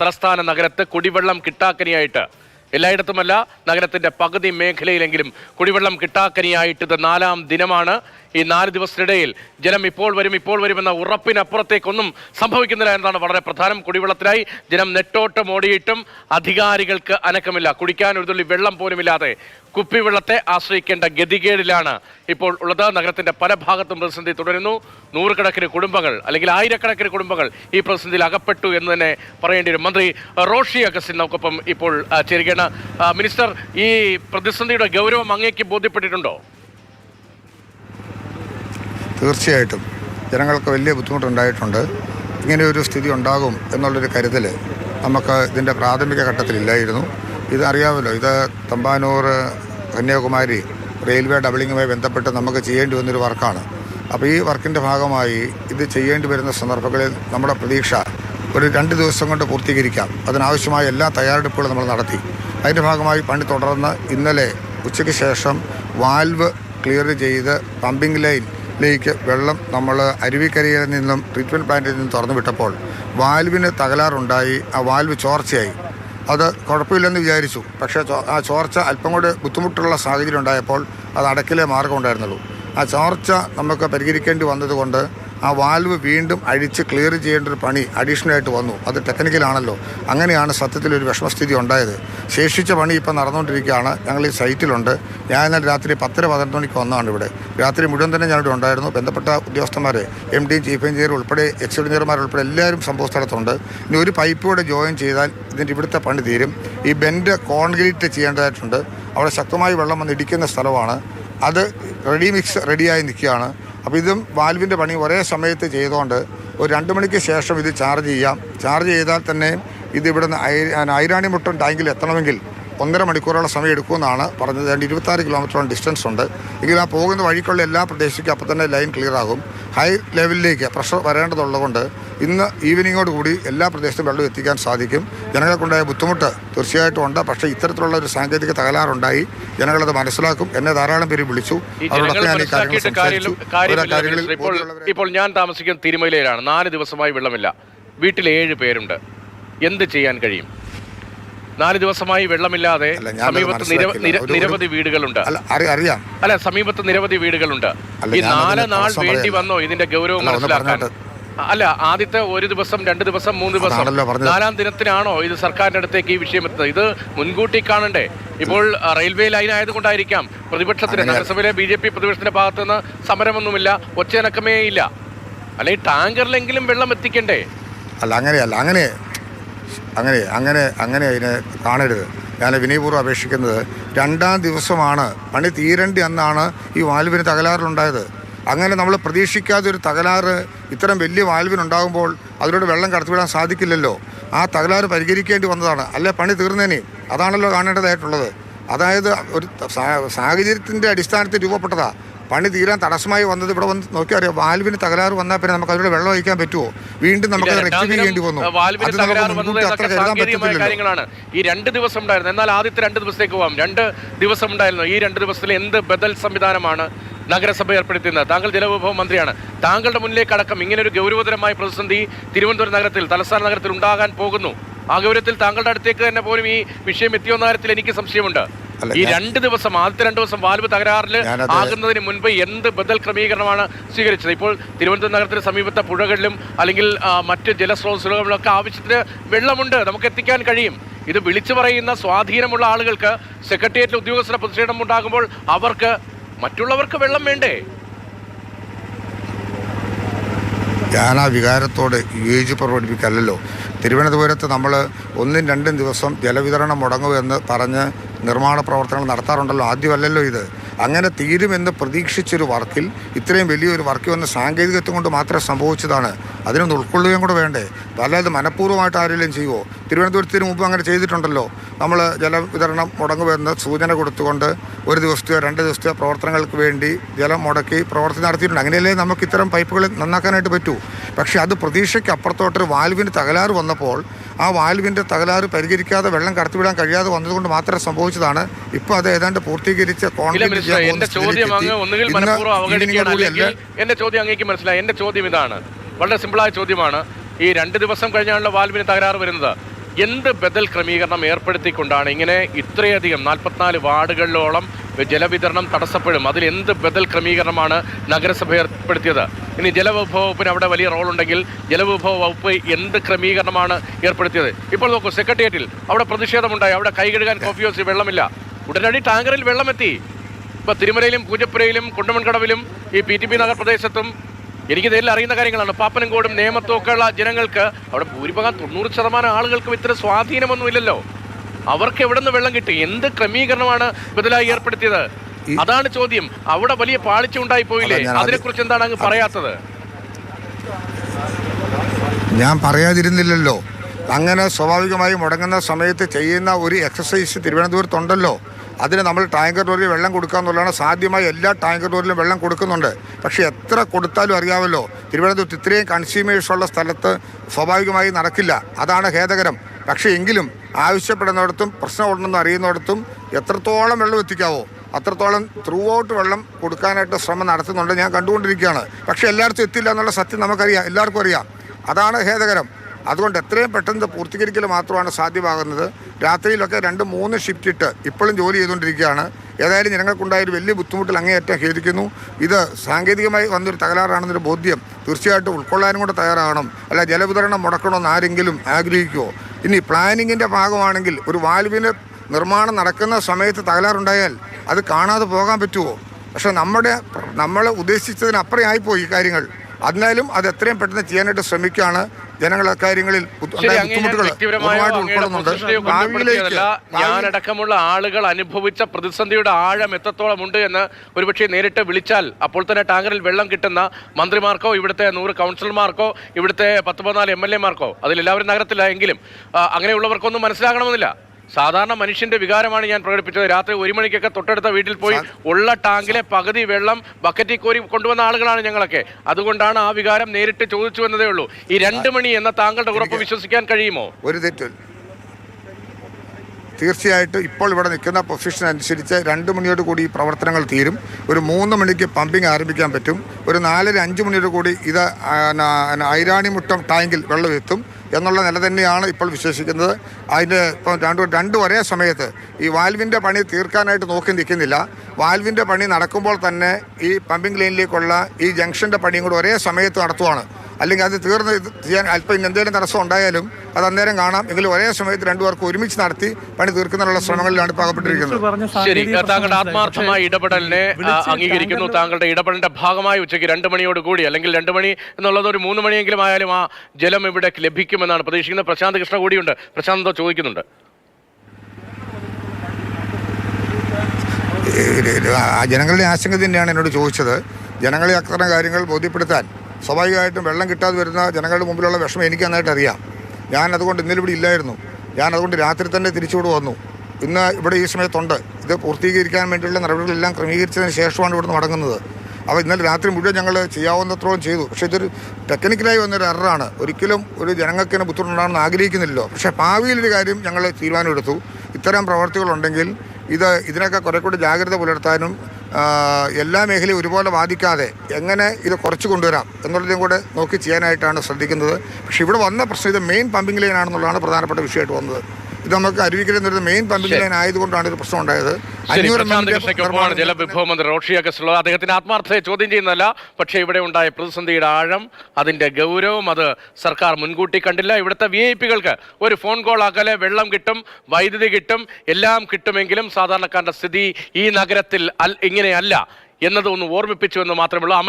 തലസ്ഥാന നഗരത്ത് കുടിവെള്ളം കിട്ടാക്കനിയായിട്ട്. എല്ലായിടത്തുമല്ല നഗരത്തിന്റെ പകുതി മേഖലയിലെങ്കിലും കുടിവെള്ളം കിട്ടാക്കനിയായിട്ട് ഇത് നാലാം ദിനമാണ്. ഈ നാല് ദിവസത്തിനിടയിൽ ജനം ഇപ്പോൾ വരും ഇപ്പോൾ വരുമെന്ന ഉറപ്പിനപ്പുറത്തേക്കൊന്നും സംഭവിക്കുന്നില്ല എന്നതാണ് വളരെ പ്രധാനം. കുടിവെള്ളത്തിനായി ജനം നെട്ടോട്ടം ഓടിയിട്ടും അധികാരികൾക്ക് അനക്കമില്ല. കുടിക്കാൻ ഒരു തുള്ളി വെള്ളം പോലുമില്ലാതെ കുപ്പിവെള്ളത്തെ ആശ്രയിക്കേണ്ട ഗതികേടിലാണ് ഇപ്പോൾ ഉള്ളത്. നഗരത്തിന്റെ പല ഭാഗത്തും പ്രതിസന്ധി തുടരുന്നു. നൂറുകണക്കിന് കുടുംബങ്ങൾ അല്ലെങ്കിൽ ആയിരക്കണക്കിന് കുടുംബങ്ങൾ ഈ പ്രതിസന്ധിയിൽ അകപ്പെട്ടു എന്ന് തന്നെ പറയേണ്ടി വരും. മന്ത്രി റോഷി അഗസ്റ്റിൻ നമുക്കൊപ്പം ഇപ്പോൾ ചേരുകയാണ്. മിനിസ്റ്റർ ഈ പ്രതിസന്ധിയുടെ ഗൗരവം അങ്ങേക്ക് ബോധ്യപ്പെട്ടിട്ടുണ്ടോ? തീർച്ചയായിട്ടും ജനങ്ങൾക്ക് വലിയ ബുദ്ധിമുട്ടുണ്ടായിട്ടുണ്ട്. ഇങ്ങനെ ഒരു സ്ഥിതി ഉണ്ടാകും എന്നുള്ളൊരു കരുതൽ നമുക്ക് ഇതിന്റെ പ്രാഥമിക ഘട്ടത്തിലില്ലായിരുന്നു ഇത് അറിയാമല്ലോ ഇത് തമ്പാനൂർ കന്യാകുമാരി റെയിൽവേ ഡബിളിങ്ങുമായി ബന്ധപ്പെട്ട് നമുക്ക് ചെയ്യേണ്ടി വന്നൊരു വർക്കാണ്. അപ്പോൾ ഈ വർക്കിന്റെ ഭാഗമായി ഇത് ചെയ്യേണ്ടി വരുന്ന സന്ദർഭങ്ങളിൽ നമ്മുടെ പ്രതീക്ഷ ഒരു രണ്ട് ദിവസം കൊണ്ട് പൂർത്തീകരിക്കാം. അതിനാവശ്യമായ എല്ലാ തയ്യാറെടുപ്പുകളും നമ്മൾ നടത്തി. അതിന്റെ ഭാഗമായി പണി തുടർന്ന് ഇന്നലെ ഉച്ചയ്ക്ക് ശേഷം വാൽവ് ക്ലിയർ ചെയ്ത് പമ്പിംഗ് ലൈൻ ലേക്ക് വെള്ളം നമ്മൾ അരുവിക്കരയിൽ നിന്നും ട്രീറ്റ്മെന്റ് പ്ലാന്റിൽ നിന്നും തുറന്നു വിട്ടപ്പോൾ വാൽവിന് തകരാറുണ്ടായി ആ വാൽവ് ചോർച്ചയായി. അത് കുഴപ്പമില്ലെന്ന് വിചാരിച്ചു. പക്ഷേ ആ ചോർച്ച അല്പം കൂടി ബുദ്ധിമുട്ടുള്ള സാഹചര്യം ഉണ്ടായപ്പോൾ അത് അടക്കിലെ മാർഗം ഉണ്ടായിരുന്നുള്ളൂ. ആ ചോർച്ച നമുക്ക് പരിഹരിക്കേണ്ടി വന്നതുകൊണ്ട് ആ വാൽവ് വീണ്ടും അഴിച്ച് ക്ലിയർ ചെയ്യേണ്ട ഒരു പണി അഡീഷണലായിട്ട് വന്നു. അത് ടെക്നിക്കലാണല്ലോ അങ്ങനെയാണ് സത്യത്തിൽ ഒരു വിഷമസ്ഥിതി ഉണ്ടായത്. ശേഷിച്ച പണി ഇപ്പം നടന്നുകൊണ്ടിരിക്കുകയാണ്. ഞങ്ങൾ ഈ സൈറ്റിലുണ്ട് ഞാൻ ഇന്നലെ രാത്രി പത്തര പതിനൊന്ന് മണിക്ക് വന്നതാണ് ഇവിടെ. രാത്രി മുഴുവൻ തന്നെ ഞാനിവിടെ ഉണ്ടായിരുന്നു. ബന്ധപ്പെട്ട ഉദ്യോഗസ്ഥന്മാർ എം ഡി ചീഫ് എഞ്ചിനീയർ ഉൾപ്പെടെ എക്സ് എഞ്ചിനീയർമാർ ഉൾപ്പെടെ എല്ലാവരും സംഭവ സ്ഥലത്തുണ്ട് ഇനി ഒരു പൈപ്പ് കൂടെ ജോയിൻ ചെയ്താൽ ഇതിന്റെ ഇവിടുത്തെ പണി തീരും. ഈ ബെൻഡ് കോൺക്രീറ്റ് ചെയ്യേണ്ടതായിട്ടുണ്ട്. അവിടെ ശക്തമായി വെള്ളം വന്ന് ഇടിക്കുന്ന സ്ഥലമാണ്. അത് റെഡി മിക്സ് റെഡിയായി നിൽക്കുകയാണ്. അപ്പോൾ ഇതും വാൽവിന്റെ പണി ഒരേ സമയത്ത് ചെയ്തുകൊണ്ട് ഒരു രണ്ട് മണിക്ക് ശേഷം ഇത് ചാർജ് ചെയ്യാം. ചാർജ് ചെയ്താൽ തന്നെ ഇത് ഐരാണി മുട്ടും ടാങ്കിൽ എത്തണമെങ്കിൽ ഒന്നര മണിക്കൂറോളം സമയം എടുക്കുമെന്നാണ് പറഞ്ഞത്. രണ്ട് ഇരുപത്താറ് കിലോമീറ്ററോളം ഡിസ്റ്റൻസ് ഉണ്ട്. എങ്കിൽ ആ പോകുന്ന വഴിക്കുള്ള എല്ലാ പ്രദേശിക്കും അപ്പോൾ തന്നെ ലൈൻ ക്ലിയർ ആകും ഹൈ ലെവലിലേക്ക് പ്രഷർ വരേണ്ടതുള്ളതുകൊണ്ട് ഇന്ന് ഈവനിങ്ങോട് കൂടി എല്ലാ പ്രദേശത്തും വെള്ളം എത്തിക്കാൻ സാധിക്കും. ജനങ്ങൾക്കുണ്ടായ ബുദ്ധിമുട്ട് തീർച്ചയായിട്ടും ഉണ്ട്. പക്ഷേ ഇത്തരത്തിലുള്ള ഒരു സാങ്കേതിക തകരാറുണ്ടായി. ജനങ്ങളത് മനസ്സിലാക്കും. എന്നെ ധാരാളം പേര് വിളിച്ചു. ഞാൻ ഈ കാര്യങ്ങൾ സംസാരിച്ചു. ഇപ്പോൾ ഇപ്പോൾ ഞാൻ താമസിക്കുന്ന തിരുമലയിലാണ്. നാല് ദിവസമായി വെള്ളമില്ല. വീട്ടിൽ ഏഴ് പേരുണ്ട്. എന്ത് ചെയ്യാൻ കഴിയും? നാല് ദിവസമായി വെള്ളമില്ലാതെ സമീപത്ത് നിരവധി വീടുകളുണ്ട്. അല്ല അറി അറിയാം. അല്ല സമീപത്ത് നിരവധി വീടുകളുണ്ട്. ഈ നാല് നാൾ വേണ്ടി വന്നോ? ഇതിന്റെ ഗൗരവം മനസ്സിലാക്കാൻ. അല്ല ആദ്യത്തെ ഒരു ദിവസം രണ്ട് ദിവസം മൂന്ന് ദിവസം. നാലാം ദിനത്തിനാണോ ഇത് സർക്കാരിന്റെ അടുത്തേക്ക് ഈ വിഷയം എത്തുന്നത്? ഇത് മുൻകൂട്ടി കാണണ്ടേ? ഇപ്പോൾ റെയിൽവേ ലൈൻ ആയതുകൊണ്ടായിരിക്കാം പ്രതിപക്ഷത്തിന് നഗരസഭയിലെ ബി ജെ പി പ്രതിപക്ഷത്തിന്റെ ഭാഗത്തുനിന്ന് സമരമൊന്നുമില്ല ഒച്ചയനക്കമേ ഇല്ല. അല്ലെങ്കിൽ ടാങ്കറിലെങ്കിലും വെള്ളം എത്തിക്കണ്ടേ? അല്ല അങ്ങനെയല്ല അങ്ങനെ അങ്ങനെ അങ്ങനെ അങ്ങനെ അതിനെ കാണരുത്. ഞാൻ വിനയപൂർവം അപേക്ഷിക്കുന്നത് രണ്ടാം ദിവസമാണ് പണി തീരണ്ടി അന്നാണ് ഈ വാൽവിന് തകരാറുണ്ടായത് അങ്ങനെ നമ്മൾ പ്രതീക്ഷിക്കാതെ ഒരു തകരാറ് ഇത്തരം വലിയ വാൽവിനുണ്ടാകുമ്പോൾ അതിലൂടെ വെള്ളം കടത്തിവിടാൻ സാധിക്കില്ലല്ലോ. ആ തകരാറ് പരിഹരിക്കേണ്ടി വന്നതാണ്. അല്ലെ പണി തീർന്നേനെ? അതാണല്ലോ കാണേണ്ടതായിട്ടുള്ളത്. അതായത് ഒരു സാഹചര്യത്തിന്റെ അടിസ്ഥാനത്തിൽ രൂപപ്പെട്ടതാണ് പണി തീരാൻ തടസ്സമായി വന്നത് ഇവിടെ വന്ന് നോക്കിയാൽ അറിയാം. വാൽവിന് തകരാറ് വന്നാൽ പിന്നെ നമുക്ക് അതിലൂടെ വെള്ളം ഒഴിക്കാൻ പറ്റുമോ വീണ്ടും നമുക്ക് റെക്ടിഫൈ ചെയ്യേണ്ടി വന്നു. അത് നമുക്ക് മുൻകൂട്ടി അത്ര കരുതാൻ പറ്റത്തില്ലല്ലോ. കാര്യങ്ങളാണ്. ഈ രണ്ട് ദിവസം ഉണ്ടായിരുന്നു. എന്നാൽ ആദ്യത്തെ രണ്ട് ദിവസത്തേക്ക് പോവാം. രണ്ട് ദിവസം ഉണ്ടായിരുന്നു. ഈ രണ്ട് ദിവസത്തിൽ എന്ത് ബദൽ സംവിധാനമാണ്? നഗരസഭ ഏർപ്പെടുത്തുന്നത് താങ്കൾ ജലവിഭവ മന്ത്രിയാണ്. താങ്കളുടെ മുന്നിലേക്ക് അടക്കം ഇങ്ങനെ ഒരു ഗൗരവതരമായ പ്രതിസന്ധി തിരുവനന്തപുരം നഗരത്തിൽ തലസ്ഥാന നഗരത്തിൽ ഉണ്ടാകാൻ പോകുന്നു. ആ ഗൗരവത്തിൽ താങ്കളുടെ അടുത്തേക്ക് തന്നെ പോലും ഈ വിഷയം എത്തിയെന്ന കാര്യത്തിൽ എനിക്ക് സംശയമുണ്ട്. ഈ രണ്ട് ദിവസം ആദ്യത്തെ രണ്ട് ദിവസം വാൽവ് തകരാറിൽ ആകുന്നതിന് മുൻപ് എന്ത് ബദൽ ക്രമീകരണമാണ് സ്വീകരിച്ചത്? ഇപ്പോൾ തിരുവനന്തപുരം നഗരത്തിന് സമീപത്തെ പുഴകളിലും അല്ലെങ്കിൽ മറ്റ് ജലസ്രോതസ്സുകളിലൊക്കെ ആവശ്യത്തിന് വെള്ളമുണ്ട്. നമുക്ക് എത്തിക്കാൻ കഴിയും. ഇത് വിളിച്ചു പറയുന്ന സ്വാധീനമുള്ള ആളുകൾക്ക് സെക്രട്ടേറിയറ്റിൽ ഉദ്യോഗസ്ഥരുടെ പ്രതിഷേധം ഉണ്ടാകുമ്പോൾ അവർക്ക് മറ്റുള്ളവർക്ക് വെള്ളം വേണ്ടേ? ഞാൻ ആ വികാരത്തോട് യോജിച്ച് പ്രകടിപ്പിക്കല്ലോ തിരുവനന്തപുരത്ത് നമ്മൾ ഒന്നും രണ്ടും ദിവസം ജലവിതരണം മുടങ്ങുമെന്ന് പറഞ്ഞ് നിർമ്മാണ പ്രവർത്തനങ്ങൾ നടത്താറുണ്ടല്ലോ. ആദ്യമല്ലല്ലോ ഇത്. അങ്ങനെ തീരുമെന്ന് പ്രതീക്ഷിച്ചൊരു വർക്കിൽ ഇത്രയും വലിയൊരു വർക്ക് വന്ന സാങ്കേതികത്വം കൊണ്ട് മാത്രം സംഭവിച്ചതാണ്. അതിനൊന്ന് ഉൾക്കൊള്ളുകയും കൂടെ വേണ്ടേ? അല്ലാതെ മനഃപൂർവമായിട്ട് ആരെങ്കിലും ചെയ്യുമോ തിരുവനന്തപുരത്തിന് മുമ്പ് അങ്ങനെ ചെയ്തിട്ടുണ്ടല്ലോ. നമ്മൾ ജലവിതരണം മുടങ്ങുമെന്ന് സൂചന കൊടുത്തുകൊണ്ട് ഒരു ദിവസത്തെയോ രണ്ട് ദിവസത്തെയോ പ്രവർത്തനങ്ങൾക്ക് വേണ്ടി ജലം മുടക്കി പ്രവർത്തനം നടത്തിയിട്ടുണ്ട്. അങ്ങനെയല്ലേ നമുക്ക് ഇത്തരം പൈപ്പുകൾ നന്നാക്കാനായിട്ട് പറ്റൂ? പക്ഷേ അത് പ്രതീക്ഷയ്ക്ക് അപ്പുറത്തോട്ടൊരു വാൽവിന് തകരാറ് വന്നപ്പോൾ ആ വാൽവിന്റെ തകരാറ് പരിഹരിക്കാതെ വെള്ളം കടത്തിവിടാൻ കഴിയാതെ വന്നതുകൊണ്ട് മാത്രം സംഭവിച്ചതാണ്. ഇപ്പോൾ അത് ഏതാണ്ട് പൂർത്തീകരിച്ച എന്റെ ചോദ്യം അങ്ങേക്ക് മനസ്സിലായി. എന്റെ ചോദ്യം ഇതാണ്. വളരെ സിമ്പിളായ ചോദ്യമാണ്. ഈ രണ്ട് ദിവസം കഴിഞ്ഞാണല്ലോ വാൽവിന് തകരാറ് വരുന്നത്. എന്ത് ബദൽ ക്രമീകരണം ഏർപ്പെടുത്തിക്കൊണ്ടാണ് ഇങ്ങനെ ഇത്രയധികം നാൽപ്പത്തിനാല് വാർഡുകളിലോളം ജലവിതരണം തടസ്സപ്പെടും. അതിൽ എന്ത് ബദൽ ക്രമീകരണമാണ് നഗരസഭ ഏർപ്പെടുത്തിയത്? ഇനി ജലവിഭവ വകുപ്പിന് അവിടെ വലിയ റോളുണ്ടെങ്കിൽ ജലവിഭവ വകുപ്പ് എന്ത് ക്രമീകരണമാണ് ഏർപ്പെടുത്തിയത്? ഇപ്പോൾ നോക്കൂ സെക്രട്ടേറിയറ്റിൽ അവിടെ പ്രതിഷേധമുണ്ടായി. അവിടെ കൈ കഴുകാൻ കോഫി ഹൗസിൽ വെള്ളമില്ല. ഉടനടി ടാങ്കറിൽ വെള്ളമെത്തി. ഇപ്പോൾ തിരുമലയിലും പൂജപ്പുരയിലും കുണ്ടമൺകടവിലും ഈ പി ടി പി എനിക്ക് നേരിൽ അറിയുന്ന കാര്യങ്ങളാണ്. പാപ്പനംകോടും നേമത്തും ഒക്കെയുള്ള ജനങ്ങൾക്ക് അവിടെ ഭൂരിഭാഗം തൊണ്ണൂറ് ശതമാനം ആളുകൾക്കും ഇത്ര സ്വാധീനമൊന്നുമില്ലല്ലോ. അവർക്ക് എവിടെ നിന്ന് വെള്ളം കിട്ടി? എന്ത് ക്രമീകരണമാണ് ബദലായി ഏർപ്പെടുത്തിയത്? അതാണ് ചോദ്യം. അവിടെ വലിയ പാളിച്ച ഉണ്ടായി പോയില്ലേ അതിനെ കുറിച്ച് അതിനെക്കുറിച്ച് എന്താണ് അങ്ങ് പറയാത്തത്? ഞാൻ പറയാതിരുന്നില്ലല്ലോ. അങ്ങനെ സ്വാഭാവികമായി മുടങ്ങുന്ന സമയത്ത് ചെയ്യുന്ന ഒരു എക്സസൈസ് തിരുവനന്തപുരത്തുണ്ടല്ലോ. അതിന് നമ്മൾ ടാങ്കർ ലോറിയിൽ വെള്ളം കൊടുക്കുക എന്നുള്ളതാണ് സാധ്യമായ എല്ലാ ടാങ്കർ ലോറിയിലും വെള്ളം കൊടുക്കുന്നുണ്ട്. പക്ഷേ എത്ര കൊടുത്താലും അറിയാമല്ലോ. തിരുവനന്തപുരത്ത് ഇത്രയും കൺസ്യൂമേഴ്സ് ഉള്ള സ്ഥലത്ത് സ്വാഭാവികമായി നടക്കില്ല. അതാണ് ഖേദകരം. പക്ഷേ എങ്കിലും ആവശ്യപ്പെടുന്നിടത്തും പ്രശ്നം ഉണ്ടെന്ന് അറിയുന്നിടത്തും എത്രത്തോളം വെള്ളം എത്തിക്കാവോ അത്രത്തോളം ത്രൂ ഔട്ട് വെള്ളം കൊടുക്കാനായിട്ട് ശ്രമം നടത്തുന്നുണ്ട് ഞാൻ കണ്ടുകൊണ്ടിരിക്കുകയാണ്. പക്ഷേ എല്ലായിടത്തും എത്തില്ല എന്നുള്ള സത്യം നമുക്കറിയാം. എല്ലാവർക്കും അറിയാം. അതാണ് ഖേദകരം. അതുകൊണ്ട് എത്രയും പെട്ടെന്ന് പൂർത്തീകരിക്കൽ മാത്രമാണ് സാധ്യമാകുന്നത്. രാത്രിയിലൊക്കെ രണ്ട് മൂന്ന് ഷിഫ്റ്റ് ഇട്ട് ഇപ്പോഴും ജോലി ചെയ്തുകൊണ്ടിരിക്കുകയാണ്. ഏതായാലും ജനങ്ങൾക്കുണ്ടായ ഒരു വലിയ ബുദ്ധിമുട്ടിൽ അങ്ങേയറ്റം ഖേദിക്കുന്നു. ഇത് സാങ്കേതികമായി വന്നൊരു തകരാറാണെന്നൊരു ബോധ്യം തീർച്ചയായിട്ടും ഉൾക്കൊള്ളാനും കൂടെ തയ്യാറാകണം. അല്ല ജലവിതരണം മുടക്കണമെന്ന് ആരെങ്കിലും ആഗ്രഹിക്കുമോ ഇനി പ്ലാനിങ്ങിന്റെ ഭാഗമാണെങ്കിൽ ഒരു വാൽവിന് നിർമ്മാണം നടക്കുന്ന സമയത്ത് തകരാറുണ്ടായാൽ അത് കാണാതെ പോകാൻ പറ്റുമോ പക്ഷേ നമ്മുടെ നമ്മൾ ഉദ്ദേശിച്ചതിനപ്പുറം ആയിപ്പോയി ഈ കാര്യങ്ങൾ. എന്നാലും അത് എത്രയും പെട്ടെന്ന് ചെയ്യാനായിട്ട് ശ്രമിക്കുകയാണ്. ജനങ്ങൾ കാര്യങ്ങളിൽ ബുദ്ധിമുട്ടുകൾ ഞാനടക്കമുള്ള ആളുകൾ അനുഭവിച്ച പ്രതിസന്ധിയുടെ ആഴം എത്രത്തോളം ഉണ്ട് എന്ന് ഒരുപക്ഷെ നേരിട്ട് വിളിച്ചാൽ അപ്പോൾ തന്നെ ടാങ്കറിൽ വെള്ളം കിട്ടുന്ന മന്ത്രിമാർക്കോ ഇവിടുത്തെ നൂറ് കൗൺസിലർമാർക്കോ ഇവിടുത്തെ പത്ത് പതിനാല് എം എൽ എമാർക്കോ അതിലെല്ലാവരും നഗരത്തില്ല എങ്കിലും അങ്ങനെയുള്ളവർക്കൊന്നും മനസ്സിലാകണമെന്നില്ല. സാധാരണ മനുഷ്യന്റെ വികാരമാണ് ഞാൻ പ്രകടിപ്പിച്ചത്. രാത്രി ഒരു മണിക്കൊക്കെ തൊട്ടടുത്ത വീട്ടിൽ പോയി ഉള്ള ടാങ്കിലെ പകുതി വെള്ളം ബക്കറ്റിൽ കോരി കൊണ്ടുവന്ന ആളുകളാണ് ഞങ്ങളൊക്കെ. അതുകൊണ്ടാണ് ആ വികാരം നേരിട്ട് ചോദിച്ചു എന്നതേ ഉള്ളൂ. ഈ രണ്ട് മണി എന്ന താങ്കളുടെ ഉറപ്പ് വിശ്വസിക്കാൻ കഴിയുമോ? ഒരു തെറ്റിൽ തീർച്ചയായിട്ടും ഇപ്പോൾ ഇവിടെ നിൽക്കുന്ന പൊസിഷൻ അനുസരിച്ച് രണ്ട് മണിയോട് കൂടി ഈ പ്രവർത്തനങ്ങൾ തീരും. ഒരു മൂന്ന് മണിക്ക് പമ്പിംഗ് ആരംഭിക്കാൻ പറ്റും. ഒരു നാലര അഞ്ച് മണിയോട് കൂടി ഇത് ഐരാണിമുട്ടം ടാങ്കിൽ വെള്ളം എത്തും. എന്നുള്ള നില തന്നെയാണ് ഇപ്പോൾ വിശ്വസിക്കുന്നത് അതിന്റെ ഇപ്പം രണ്ട് രണ്ടും ഒരേ സമയത്ത് ഈ വാൽവിന്റെ പണി തീർക്കാനായിട്ട് നോക്കി നിൽക്കുന്നില്ല. വാൽവിന്റെ പണി നടക്കുമ്പോൾ തന്നെ ഈ പമ്പിംഗ് ലൈനിലേക്കുള്ള ഈ ജംഗ്ഷന്റെ പണിയും കൂടെ ഒരേ സമയത്ത് നടത്തുവാണ്. അല്ലെങ്കിൽ അത് തീർന്ന് ചെയ്യാൻ അല്പം ഇനി എന്തെങ്കിലും തടസ്സം ഉണ്ടായാലും അത് അന്നേരം കാണാം. എങ്കിലും ഒരേ സമയത്ത് രണ്ടുപേർക്ക് ഒരുമിച്ച് നടത്തി പണി തീർക്കുന്നതിനുള്ള ശ്രമങ്ങളിലാണ് പാകപ്പെട്ടിരിക്കുന്നത്. ശരി താങ്കളുടെ ആത്മാർത്ഥമായ ഇടപെടലിനെ അംഗീകരിക്കുന്നു. താങ്കളുടെ ഇടപെടലിന്റെ ഭാഗമായി ഉച്ചയ്ക്ക് രണ്ട് മണിയോട് കൂടി അല്ലെങ്കിൽ രണ്ട് മണി എന്നുള്ളത് ഒരു മൂന്ന് മണിയെങ്കിലും ആയാലും ആ ജലം ഇവിടെ ലഭിക്കുമെന്നാണ് പ്രതീക്ഷിക്കുന്നത്. പ്രശാന്ത് കൃഷ്ണ കൂടിയുണ്ട്. പ്രശാന്ത് ചോദിക്കുന്നുണ്ട്. ജനങ്ങളുടെ ആശങ്ക തന്നെയാണ് എന്നോട് ചോദിച്ചത്. ജനങ്ങളെ അത്തരം കാര്യങ്ങൾ ബോധ്യപ്പെടുത്താൻ. സ്വാഭാവികമായിട്ടും വെള്ളം കിട്ടാതെ വരുന്ന ജനങ്ങളുടെ മുമ്പിലുള്ള വിഷമം എനിക്ക് നന്നായിട്ട് അറിയാം. ഞാൻ അതുകൊണ്ട് ഇന്നലെ ഇവിടെ ഇല്ലായിരുന്നു. ഞാൻ അതുകൊണ്ട് രാത്രി തന്നെ തിരിച്ചുകൂടെ വന്നു. ഇന്ന് ഇവിടെ ഈ സമയത്തുണ്ട്. ഇത് പൂർത്തീകരിക്കാൻ വേണ്ടിയുള്ള നടപടികളെല്ലാം ക്രമീകരിച്ചതിന് ശേഷമാണ് ഇവിടുന്ന് മടങ്ങുന്നത്. അപ്പോൾ ഇന്നലെ രാത്രി മുഴുവൻ ഞങ്ങൾ ചെയ്യാവുന്നത്രോളം ചെയ്തു. പക്ഷേ ഇതൊരു ടെക്നിക്കലായി വന്നൊരു എററാണ്. ഒരിക്കലും ഒരു ജനങ്ങൾക്ക് തന്നെ ബുദ്ധിമുട്ടുണ്ടാകുന്ന ആഗ്രഹിക്കുന്നില്ലല്ലോ. പക്ഷേ ഭാവിയിലൊരു കാര്യം ഞങ്ങൾ തീരുമാനമെടുത്തു. ഇത്തരം പ്രവർത്തികളുണ്ടെങ്കിൽ ഇത് ഇതിനൊക്കെ കുറെ കൂടി ജാഗ്രത പുലർത്താനും എല്ലാ മേഖലയും ഒരുപോലെ ബാധിക്കാതെ എങ്ങനെ ഇത് കുറച്ച് കൊണ്ടുവരാം എന്നുള്ളതും കൂടെ നോക്കി ചെയ്യാനായിട്ടാണ് ശ്രദ്ധിക്കുന്നത്. പക്ഷേ ഇവിടെ വന്ന പ്രശ്നം ഇത് മെയിൻ പമ്പിംഗ് ലൈനാണെന്നുള്ളതാണ് പ്രധാനപ്പെട്ട വിഷയമായിട്ട് വന്നത്. ഇത് നമുക്ക് അരുവിക്കൽ എന്നൊരു മെയിൻ പമ്പിംഗ് ലൈൻ ആയതുകൊണ്ടാണ് ഒരു പ്രശ്നം ഉണ്ടായത്. അഞ്ഞൂറ് ജലവിഭവ മന്ത്രി റോഷി അഗസ്റ്റുള്ളത് അദ്ദേഹത്തിന്റെ ആത്മാർത്ഥതയെ ചോദ്യം ചെയ്യുന്നതല്ല പക്ഷേ ഇവിടെ ഉണ്ടായ പ്രതിസന്ധിയുടെ ആഴം അതിന്റെ ഗൗരവം അത് സർക്കാർ മുൻകൂട്ടി കണ്ടില്ല. ഇവിടുത്തെ വി ഐ പികൾക്ക് ഒരു ഫോൺ കോൾ അകലെ വെള്ളം കിട്ടും വൈദ്യുതി കിട്ടും എല്ലാം കിട്ടുമെങ്കിലും സാധാരണക്കാരന്റെ സ്ഥിതി ഈ നഗരത്തിൽ ഇങ്ങനെയല്ല. എന്നത് ഒന്ന് ഓർമ്മിപ്പിച്ചു എന്ന് മാത്രമേ ഉള്ളൂ